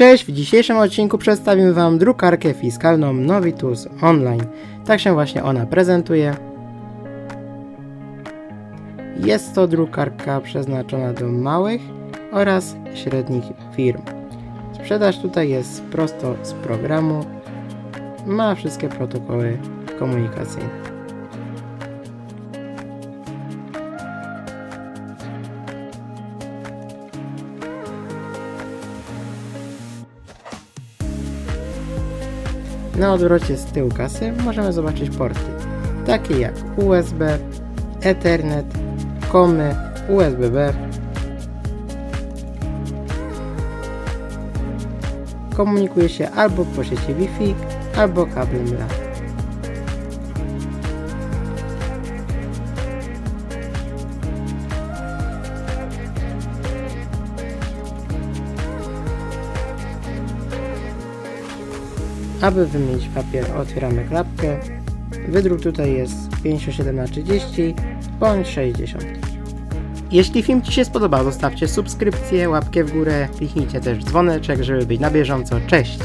Cześć, w dzisiejszym odcinku przedstawimy Wam drukarkę fiskalną Novitus Online. Tak się właśnie ona prezentuje. Jest to drukarka przeznaczona do małych oraz średnich firm. Sprzedaż tutaj jest prosto z programu. Ma wszystkie protokoły komunikacyjne. Na odwrocie z tyłu kasy możemy zobaczyć porty, takie jak USB, Ethernet, komy, USB-B. Komunikuje się albo po sieci Wi-Fi, albo kablem LAN. Aby wymienić papier, otwieramy klapkę. Wydruk tutaj jest 57 na 30 bądź 60. Jeśli film Ci się spodobał, zostawcie subskrypcję, łapkę w górę, kliknijcie też dzwoneczek, żeby być na bieżąco. Cześć!